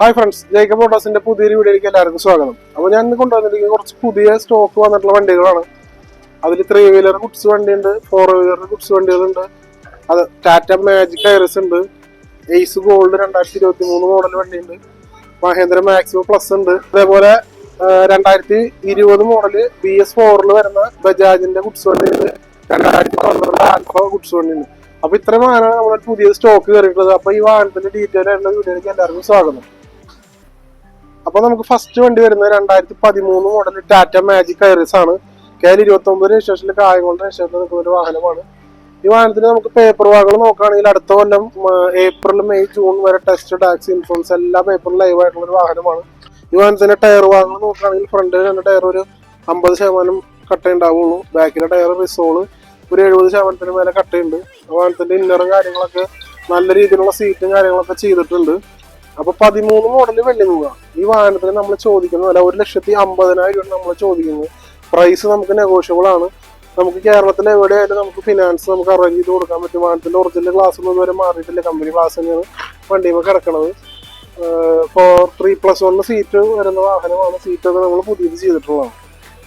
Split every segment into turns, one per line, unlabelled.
Hi friends Jacob ഓട്ടോസിന്റെ പുതിയൊരു വീഡിയോയിലേക്ക് എല്ലാവർക്കും സ്വാഗതം. അപ്പോൾ ഞാൻ ഇന്ന് കൊണ്ടുവന്നിരിക്കുന്നത് കുറച്ച് പുതിയ സ്റ്റോക്ക് വന്നിട്ടുള്ള വണ്ടികളാണ്. അതിൽ ത്രീ വീലർ ഗുഡ്സ് വണ്ടിയുണ്ട് ഫോർ വീലർ ഗുഡ്സ് വണ്ടികളുണ്ട്. അത് ടാറ്റ മാജിക് ഐറിസ് ഉണ്ട്. എയ്സ് ഗോൾഡ് രണ്ടായിരത്തി ഇരുപത്തി മൂന്ന് മോഡൽ വണ്ടിയുണ്ട്. മഹേന്ദ്ര മാക്സിമം പ്ലസ് ഉണ്ട്. അതേപോലെ രണ്ടായിരത്തി ഇരുപത് മോഡൽ ബി എസ് ഫോറിൽ വരുന്ന ബജാജിന്റെ ഗുഡ്സ് വണ്ടിയുണ്ട്. രണ്ടായിരത്തി പന്ത്രണ്ട് ആൽഫ ഗുഡ്സ് വണ്ടിയുണ്ട്. അപ്പൊ ഇത്രയും വാഹനമാണ് നമ്മുടെ പുതിയ സ്റ്റോക്ക് കയറിയിട്ടുള്ളത് അപ്പൊ ഈ വാഹനത്തിന്റെ ഡീറ്റെയിൽ ആയിട്ടുള്ള വീഡിയോയിലേക്ക് എല്ലാവർക്കും സ്വാഗതം. അപ്പൊ നമുക്ക് ഫസ്റ്റ് വണ്ടി വരുന്നത് രണ്ടായിരത്തി പതിമൂന്ന് മോഡൽ ടാറ്റ മാജിക് ഐറിസ് ആണ്. കെ എൽ ഇരുപത്തി ഒമ്പത് രജിസ്ട്രേഷനിൽ കായംകൊണ്ട് രജിസ്ട്രേഷൻ നിൽക്കുന്ന ഒരു വാഹനമാണ്. ഈ വാഹനത്തിന് നമുക്ക് പേപ്പർ വാഹനങ്ങൾ നോക്കുകയാണെങ്കിൽ അടുത്ത കൊല്ലം ഏപ്രിൽ മെയ് ജൂൺ വരെ ടെസ്റ്റ് ടാക്സ് ഇൻഷുറൻസ് എല്ലാ പേപ്പറും ലൈവ് ആയിട്ടുള്ള ഒരു വാഹനമാണ്. ഈ വാഹനത്തിന്റെ ടയർ വാഹനങ്ങൾ നോക്കുകയാണെങ്കിൽ ഫ്രണ്ടിൽ രണ്ട് ടയർ ഒരു അമ്പത് ശതമാനം കട്ട ഉണ്ടാവുള്ളൂ. ബാക്കിലെ ടയർ റിസോൾ ഒരു എഴുപത് ശതമാനത്തിന് മേലെ കട്ടയുണ്ട് വാഹനത്തിന്റെ ഇന്നറും കാര്യങ്ങളൊക്കെ നല്ല രീതിയിലുള്ള സീറ്റും കാര്യങ്ങളൊക്കെ ചെയ്തിട്ടുണ്ട്. അപ്പൊ പതിമൂന്ന് മോഡൽ വെള്ളി വെള്ളിമുക ഈ വാഹനത്തിന് നമ്മൾ ചോദിക്കുന്നത് വില ഒരു ലക്ഷത്തി അമ്പതിനായിരം രൂപ നമ്മൾ ചോദിക്കുന്നത്. പ്രൈസ് നമുക്ക് നെഗോഷ്യബിൾ ആണ്. നമുക്ക് കേരളത്തിൽ എവിടെയായാലും നമുക്ക് ഫിനാൻസ് നമുക്ക് അറേഞ്ച് ചെയ്ത് കൊടുക്കാൻ പറ്റും. വാഹനത്തിന്റെ ഒറിജിനൽ ഗ്ലാസ് ഒന്നും ഇതുവരെ മാറിയിട്ടില്ല. കമ്പനി ഗ്ലാസ് തന്നെയാണ് വണ്ടിയുമ്പോൾ കിടക്കണത്. Four three plus one seat വരുന്ന വാഹനമാണ്. സീറ്റൊക്കെ നമ്മൾ പുതിയത് ചെയ്തിട്ടുള്ളതാണ്.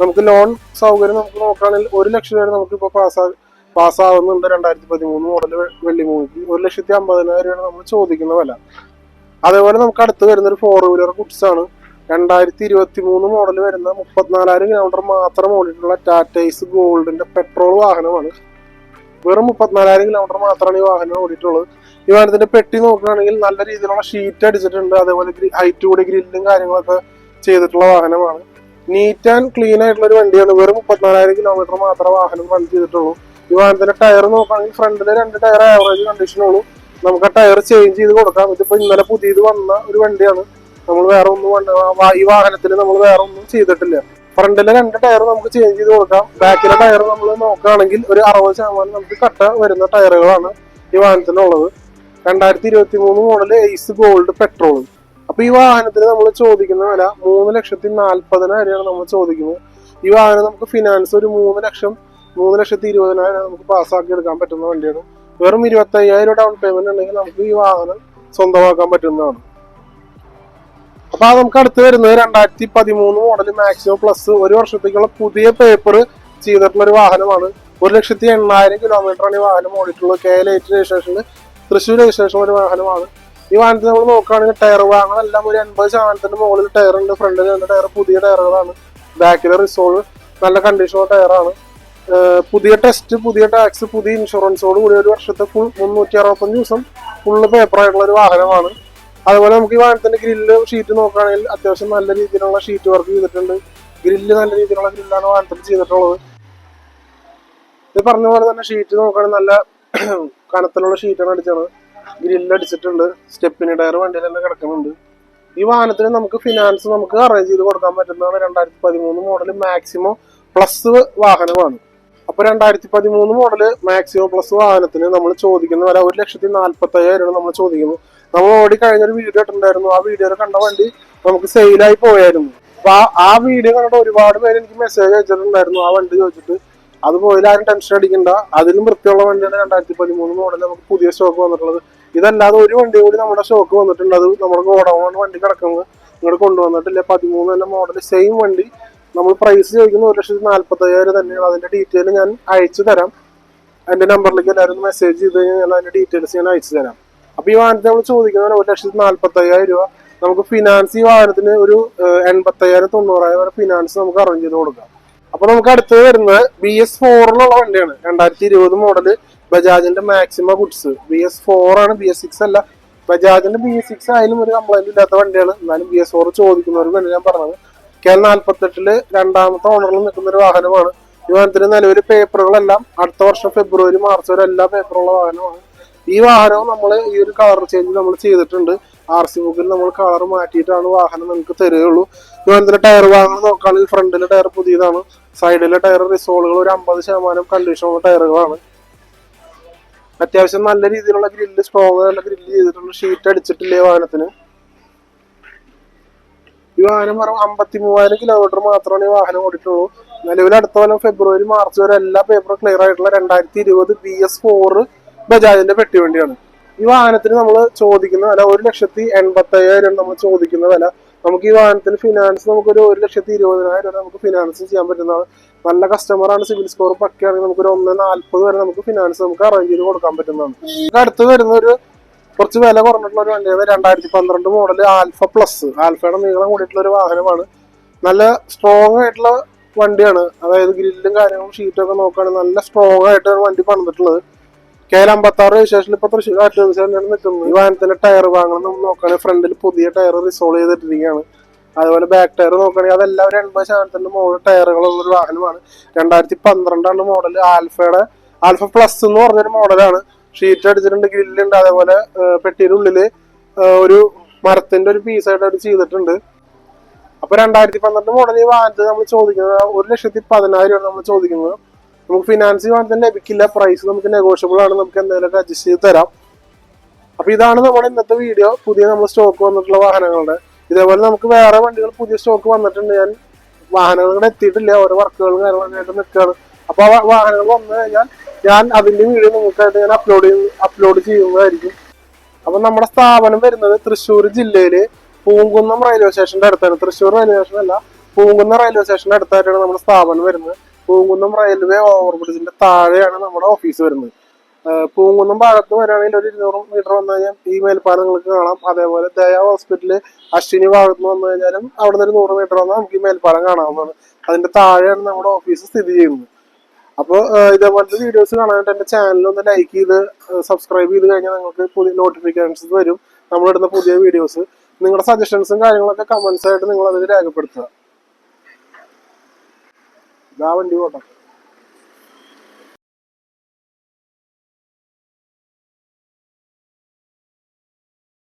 നമുക്ക് ലോൺ സൗകര്യം നമുക്ക് നോക്കുകയാണെങ്കിൽ ഒരു ലക്ഷം വരെ നമുക്ക് ഇപ്പോൾ പാസ്സാ പാസ്സാവുന്നുണ്ട് രണ്ടായിരത്തി പതിമൂന്ന് മോഡൽ വെള്ളി മൂവിക്ക്. ഒരു ലക്ഷത്തി അമ്പതിനായിരം രൂപയാണ് നമ്മൾ ചോദിക്കുന്ന വില. അതേപോലെ നമുക്ക് അടുത്ത് വരുന്ന ഒരു ഫോർ വീലർ ഗുഡ്സ് ആണ് രണ്ടായിരത്തി ഇരുപത്തി മൂന്ന് മോഡൽ വരുന്ന മുപ്പത്തിനാലായിരം കിലോമീറ്റർ മാത്രം ഓടിയിട്ടുള്ള ടാറ്റൈസ് ഗോൾഡിന്റെ പെട്രോൾ വാഹനമാണ്. വെറും മുപ്പത്തിനാലായിരം കിലോമീറ്റർ മാത്രമാണ് ഈ വാഹനം ഓടിയിട്ടുള്ളത്. ഈ വാഹനത്തിന്റെ പെട്ടി നോക്കുകയാണെങ്കിൽ നല്ല രീതിയിലുള്ള ഷീറ്റ് അടിച്ചിട്ടുണ്ട്. അതേപോലെ ഹൈറ്റ് കൂടി ഗ്രില്ലും കാര്യങ്ങളൊക്കെ ചെയ്തിട്ടുള്ള വാഹനമാണ്. നീറ്റ് ആൻഡ് ക്ലീൻ ആയിട്ടുള്ള ഒരു വണ്ടിയാണ്. വെറും മുപ്പത്തിനാലായിരം കിലോമീറ്റർ മാത്രമേ വാഹനം റൺ ചെയ്തിട്ടുള്ളൂ. ഈ വാഹനത്തിന്റെ ടയർ നോക്കുകയാണെങ്കിൽ ഫ്രണ്ടിലെ രണ്ട് ടയർ ആവറേജ് കണ്ടീഷനുള്ളൂ നമുക്ക് ആ ടയർ ചേഞ്ച് ചെയ്ത് കൊടുക്കാം. ഇതിപ്പോ ഇന്നലെ പുതിയത് വന്ന ഒരു വണ്ടിയാണ്. നമ്മൾ വേറെ ഒന്നും ഈ വാഹനത്തിൽ നമ്മൾ വേറെ ഒന്നും ചെയ്തിട്ടില്ല. ഫ്രണ്ടിലെ രണ്ട് ടയർ നമുക്ക് ചേഞ്ച് ചെയ്ത് കൊടുക്കാം. ബാക്കിലെ ടയർ നമ്മൾ നോക്കുകയാണെങ്കിൽ ഒരു അറുപത് ശതമാനം നമുക്ക് കട്ട വരുന്ന ടയറുകളാണ് ഈ വാഹനത്തിനുള്ളത്. രണ്ടായിരത്തി ഇരുപത്തി മൂന്ന് മോഡൽ എയ്സ് ഗോൾഡ് പെട്രോൾ അപ്പൊ ഈ വാഹനത്തിന് നമ്മൾ ചോദിക്കുന്ന വില മൂന്ന് ലക്ഷത്തി നാല്പതിനായിരമാണ് നമ്മൾ ചോദിക്കുന്നത്. ഈ വാഹനം നമുക്ക് ഫിനാൻസ് ഒരു മൂന്ന് ലക്ഷം മൂന്ന് ലക്ഷത്തി ഇരുപതിനായിരം നമുക്ക് പാസ്സാക്കി എടുക്കാൻ പറ്റുന്ന വണ്ടിയാണ്. വെറും ഇരുപത്തി അയ്യായിരം ഡൗൺ പേയ്മെന്റ് ഉണ്ടെങ്കിൽ നമുക്ക് ഈ വാഹനം സ്വന്തമാക്കാൻ പറ്റുന്നതാണ്. അപ്പൊ അത് നമുക്ക് അടുത്ത് വരുന്നത് രണ്ടായിരത്തി പതിമൂന്ന് മോഡൽ മാക്സിമം പ്ലസ് ഒരു വർഷത്തേക്കുള്ള പുതിയ പേപ്പർ ചെയ്തിട്ടുള്ള ഒരു വാഹനമാണ്. ഒരു ലക്ഷത്തി എണ്ണായിരം കിലോമീറ്റർ ആണ് ഈ വാഹനം ഓടിയിട്ടുള്ളത്. കെ എൽ എയ്റ്റ് രജിസ്ട്രേഷനിൽ തൃശ്ശൂർ രജിസ്ട്രേഷൻ ഒരു വാഹനമാണ്. ഈ വാഹനത്തിൽ നമ്മൾ നോക്കുകയാണെങ്കിൽ ടയർ വാങ്ങണെല്ലാം ഒരു എൺപത് ശതമാനത്തിന്റെ മുകളിൽ ടയർ ഉണ്ട്. ഫ്രണ്ടിൽ രണ്ട് ടയർ പുതിയ ടയറുകളാണ് ബാക്കിലെ റിസോൾ നല്ല കണ്ടീഷനുള്ള ടയറാണ് പുതിയ ടെസ്റ്റ് പുതിയ ടാക്സ് പുതിയ ഇൻഷുറൻസോട് കൂടി ഒരു വർഷത്തെ ഫുൾ മുന്നൂറ്റി അറുപത്തഞ്ച് ദിവസം ഫുള്ള് പേപ്പറായിട്ടുള്ള ഒരു വാഹനമാണ്. അതുപോലെ നമുക്ക് ഈ വാഹനത്തിന്റെ ഗ്രില്ല് ഷീറ്റ് നോക്കുകയാണെങ്കിൽ അത്യാവശ്യം നല്ല രീതിയിലുള്ള ഷീറ്റ് വർക്ക് ചെയ്തിട്ടുണ്ട്. ഗ്രില്ല് നല്ല രീതിയിലുള്ള ഗ്രില്ലാണ് വാഹനത്തിൽ ചെയ്തിട്ടുള്ളത്. ഇത് പറഞ്ഞ പോലെ തന്നെ ഷീറ്റ് നോക്കുകയാണെങ്കിൽ നല്ല കനത്തിലുള്ള ഷീറ്റാണ് അടിച്ചത്. ഗ്രില്ല് അടിച്ചിട്ടുണ്ട്. സ്റ്റെപ്പിന് ടയർ വണ്ടിയിൽ തന്നെ കിടക്കുന്നുണ്ട്. ഈ വാഹനത്തിന് നമുക്ക് ഫിനാൻസ് നമുക്ക് അറേഞ്ച് ചെയ്ത് കൊടുക്കാൻ പറ്റുന്നതാണ് രണ്ടായിരത്തി പതിമൂന്ന് മോഡൽ മാക്സിമം പ്ലസ് വാഹനമാണ്. അപ്പൊ രണ്ടായിരത്തി പതിമൂന്ന് മോഡൽ മാക്സിമം പ്ലസ് വാഹനത്തിന് നമ്മൾ ചോദിക്കുന്ന വില ഒരു ലക്ഷത്തി നാല്പത്തി അയ്യായിരം നമ്മൾ ചോദിക്കുന്നു. നമ്മൾ ഓടി കഴിഞ്ഞൊരു വീഡിയോ ഇട്ടിട്ടുണ്ടായിരുന്നു. ആ വീഡിയോ കണ്ട വണ്ടി നമുക്ക് സെയിലായി പോയായിരുന്നു. അപ്പൊ ആ- ആ വീഡിയോ കണ്ടിട്ട് ഒരുപാട് പേര് എനിക്ക് മെസ്സേജ് അയച്ചിട്ടുണ്ടായിരുന്നു. ആ വണ്ടി ചോദിച്ചിട്ട് അത് പോയാലും ആരും ടെൻഷൻ അടിക്കണ്ട. അതിലും വൃത്തിയുള്ള വണ്ടിയാണ് രണ്ടായിരത്തി പതിമൂന്ന് മോഡൽ നമുക്ക് പുതിയ സ്റ്റോക്ക് വന്നിട്ടുള്ളത്. ഇതല്ലാതെ ഒരു വണ്ടി കൂടി നമ്മുടെ സ്റ്റോക്ക് വന്നിട്ടുണ്ട്. അത് നമ്മുടെ ഗോഡൗണാണ് വണ്ടി കിടക്കുന്നത് ഇങ്ങോട്ട് കൊണ്ടുവന്നിട്ടില്ല. പതിമൂന്ന് തന്നെ മോഡൽ സെയിം വണ്ടി. നമ്മൾ പ്രൈസ് ചോദിക്കുന്ന ഒരു ലക്ഷത്തി നാല്പത്തയ്യായിരം തന്നെയാണ്. അതിന്റെ ഡീറ്റെയിൽ ഞാൻ അയച്ചു തരാം. എന്റെ നമ്പറിലേക്ക് എല്ലാവരും മെസ്സേജ് ചെയ്ത് കഴിഞ്ഞാൽ ഞാൻ അതിന്റെ ഡീറ്റെയിൽസ് ഞാൻ അയച്ചു തരാം. അപ്പൊ ഈ വാഹനത്തിന് നമ്മൾ ചോദിക്കുന്നത് ഒരു ലക്ഷത്തി നാല്പത്തയ്യായിരം രൂപ. നമുക്ക് ഫിനാൻസ് ഈ വാഹനത്തിന് ഒരു എൺപത്തയ്യായിരം തൊണ്ണൂറായിരം വരെ ഫിനാൻസ് നമുക്ക് അറേഞ്ച് ചെയ്ത് കൊടുക്കാം. അപ്പൊ നമുക്ക് അടുത്തത് വരുന്നത് ബി എസ് ഫോറിലുള്ള വണ്ടിയാണ്. രണ്ടായിരത്തി ഇരുപത് model ബജാജിന്റെ Maxima goods B S four ആണ് ബി എസ് സിക്സ് അല്ല. ബജാജിന്റെ ബി എസ് സിക്സ് ആയാലും ഒരു കംപ്ലൈന്റ് ഇല്ലാത്ത വണ്ടിയാണ്. എന്നാലും ബി എസ് ഫോർ ചോദിക്കുന്നവർക്ക് വേണ്ടി ഞാൻ പറഞ്ഞത്. കെ എൽ നാല്പത്തെട്ടിൽ രണ്ടാമത്തെ ഓണറിൽ നിൽക്കുന്ന ഒരു വാഹനമാണ്. ഈ വാഹനത്തിന് നിലവിൽ പേപ്പറുകളെല്ലാം അടുത്ത വർഷം ഫെബ്രുവരി മാർച്ച് വരെ എല്ലാ പേപ്പറുള്ള വാഹനമാണ്. ഈ വാഹനവും നമ്മൾ ഈ ഒരു കളർ ചേഞ്ച് നമ്മൾ ചെയ്തിട്ടുണ്ട്. ആർ സി ബുക്കിൽ നമ്മൾ കളർ മാറ്റിയിട്ടാണ് വാഹനം നിങ്ങൾക്ക് തരികയുള്ളൂ. ഈ വാഹനത്തിന്റെ ടയർ വാഹനം നോക്കുകയാണെങ്കിൽ ഫ്രണ്ടിലെ ടയർ പുതിയതാണ്. സൈഡിലെ ടയർ റിസോളുകൾ ഒരു അമ്പത് ശതമാനം കണ്ടീഷനുള്ള ടയറുകളാണ് അത്യാവശ്യം നല്ല രീതിയിലുള്ള ഗ്രില്ല് സ്ട്രോങ് നല്ല ഗ്രില്ല് ചെയ്തിട്ടുള്ള ഷീറ്റ് അടിച്ചിട്ടില്ലേ വാഹനത്തിന്? ഈ വാഹനം വെറും അമ്പത്തി മൂവായിരം കിലോമീറ്റർ മാത്രമാണ് ഈ വാഹനം ഓടിയിട്ടുള്ളൂ. നിലവിൽ അടുത്ത കൊല്ലം ഫെബ്രുവരി മാർച്ച് വരെ എല്ലാ പേപ്പറും ക്ലിയർ ആയിട്ടുള്ള രണ്ടായിരത്തി ഇരുപത് ബി എസ് ഫോർ ബജാജിന്റെ പെട്ടി വണ്ടിയാണ് ഈ വാഹനത്തിന് നമ്മൾ ചോദിക്കുന്ന വില ഒരു ലക്ഷത്തി എൺപത്തി അയ്യായിരം നമ്മൾ ചോദിക്കുന്ന വില. നമുക്ക് ഈ വാഹനത്തിന് ഫിനാൻസ് നമുക്കൊരു ഒരു ലക്ഷത്തി ഇരുപതിനായിരം വരെ നമുക്ക് ഫിനാൻസ് ചെയ്യാൻ പറ്റുന്നതാണ്. നല്ല കസ്റ്റമറാണ് സിവിൽ സ്കോർ പക്കയാണെങ്കിൽ നമുക്ക് ഒരു ഒന്ന് നാല്പത് വരെ നമുക്ക് ഫിനാൻസ് നമുക്ക് അറേഞ്ച് ചെയ്ത് കൊടുക്കാൻ പറ്റുന്നതാണ്. അടുത്ത് വരുന്ന ഒരു കുറച്ച് വില കുറഞ്ഞിട്ടുള്ള ഒരു വണ്ടിയാണ്. രണ്ടായിരത്തി പന്ത്രണ്ട് മോഡൽ ആൽഫ പ്ലസ് ആൽഫയുടെ നീളം കൂടിയിട്ടുള്ള ഒരു വാഹനമാണ്. നല്ല സ്ട്രോങ് ആയിട്ടുള്ള വണ്ടിയാണ്. അതായത് ഗ്രില്ലും കാര്യങ്ങളും ഷീറ്റും ഒക്കെ നോക്കുകയാണെങ്കിൽ നല്ല സ്ട്രോങ് ആയിട്ടാണ് വണ്ടി പണിതിട്ടുള്ളത്. കെ എൽ അമ്പത്തി ആറ് വിശേഷം ഇപ്പൊ തൃശ്ശൂർ കാറ്റ് തന്നെയാണ് നിൽക്കുന്നത്. ഈ വാഹനത്തിന്റെ ടയർ വാങ്ങണം നമ്മൾ നോക്കുകയാണെങ്കിൽ ഫ്രണ്ടിൽ പുതിയ ടയർ റിസോൾവ് ചെയ്തിട്ടിരിക്കുകയാണ്. അതുപോലെ ബാക്ക് ടയർ നോക്കുകയാണെങ്കിൽ അതെല്ലാം ഒരു എൺപത് ശതമാനത്തിന്റെ മുകളിൽ ടയറുകളുള്ള ഒരു വാഹനമാണ്. രണ്ടായിരത്തി പന്ത്രണ്ടാണ് മോഡൽ ആൽഫയുടെ ആൽഫ പ്ലസ് എന്ന് പറഞ്ഞൊരു മോഡലാണ് ഷീറ്റ് അടിച്ചിട്ടുണ്ട് ഗ്രില്ലുണ്ട് അതേപോലെ പെട്ടിയുടെ ഉള്ളിൽ ഒരു മരത്തിന്റെ ഒരു പീസായിട്ട് അവർ ചെയ്തിട്ടുണ്ട്. അപ്പൊ രണ്ടായിരത്തി പന്ത്രണ്ട് മോഡൽ ഈ വാങ്ങിച്ചത് നമ്മൾ ചോദിക്കുന്നത് ഒരു ലക്ഷത്തി പതിനായിരമാണ് നമ്മൾ ചോദിക്കുന്നത്. നമുക്ക് ഫിനാൻസ് വാങ്ങിച്ചാൽ ലഭിക്കില്ല പ്രൈസ് നമുക്ക് നെഗോഷ്യബിൾ ആണ് നമുക്ക് എന്തെങ്കിലും അഡ്ജസ്റ്റ് ചെയ്ത് തരാം. അപ്പൊ ഇതാണ് നമ്മുടെ ഇന്നത്തെ വീഡിയോ പുതിയ നമ്മൾ സ്റ്റോക്ക് വന്നിട്ടുള്ള വാഹനങ്ങളുടെ. ഇതേപോലെ നമുക്ക് വേറെ വണ്ടികൾ പുതിയ സ്റ്റോക്ക് വന്നിട്ടുണ്ട് ഞാൻ വാഹനങ്ങൾ എത്തിയിട്ടില്ല ഓരോ വർക്കുകളും ആയിട്ട് നിൽക്കുകയാണ് അപ്പൊ ആ വാഹനങ്ങൾ വന്നു കഴിഞ്ഞാൽ ഞാൻ അതിന്റെ വീഡിയോ നിങ്ങൾക്കായിട്ട് ഞാൻ അപ്ലോഡ് ചെയ്യുന്ന അപ്ലോഡ് ചെയ്യുന്നതായിരിക്കും. അപ്പൊ നമ്മുടെ സ്ഥാപനം വരുന്നത് തൃശ്ശൂർ ജില്ലയിൽ പൂങ്കുന്നം റെയിൽവേ സ്റ്റേഷന്റെ അടുത്താണ്. തൃശ്ശൂർ റെയിൽവേ സ്റ്റേഷൻ അല്ല പൂങ്കുന്നം റെയിൽവേ സ്റ്റേഷന്റെ അടുത്തായിട്ടാണ് നമ്മുടെ സ്ഥാപനം വരുന്നത്. പൂങ്കുന്നം റെയിൽവേ ഓവർബ്രിഡ്ജിന്റെ താഴെയാണ് നമ്മുടെ ഓഫീസ് വരുന്നത്. പൂങ്കുന്നം ഭാഗത്ത് വരികയാണെങ്കിൽ ഒരു ഇരുന്നൂറ് മീറ്റർ വന്നു കഴിഞ്ഞാൽ ഈ മേൽപ്പാലം നിങ്ങൾക്ക് കാണാം. അതേപോലെ ദയ ഹോസ്പിറ്റൽ അശ്വിനി ഭാഗത്ത് നിന്ന് വന്നു കഴിഞ്ഞാലും അവിടെ നിന്ന് ഒരു നൂറ് മീറ്റർ വന്നാൽ നമുക്ക് ഈ മേൽപ്പാലം കാണാവുന്നതാണ്. അതിന്റെ താഴെയാണ് നമ്മുടെ ഓഫീസ് സ്ഥിതി ചെയ്യുന്നത്. അപ്പോൾ ഇതേപോലത്തെ വീഡിയോസ് കാണാനായിട്ട് എന്റെ ചാനൽ ഒന്ന് ലൈക്ക് ചെയ്ത് സബ്സ്ക്രൈബ് ചെയ്ത് കഴിഞ്ഞാൽ നിങ്ങൾക്ക് പുതിയ നോട്ടിഫിക്കേഷൻസ് വരും. നമ്മളിടുന്ന പുതിയ വീഡിയോസ് നിങ്ങളുടെ സജഷൻസും കാര്യങ്ങളൊക്കെ കമന്റ്സ് ആയിട്ട് നിങ്ങൾ അതിൽ രേഖപ്പെടുത്തുക. ഇതാ വണ്ടി പോട്ടെ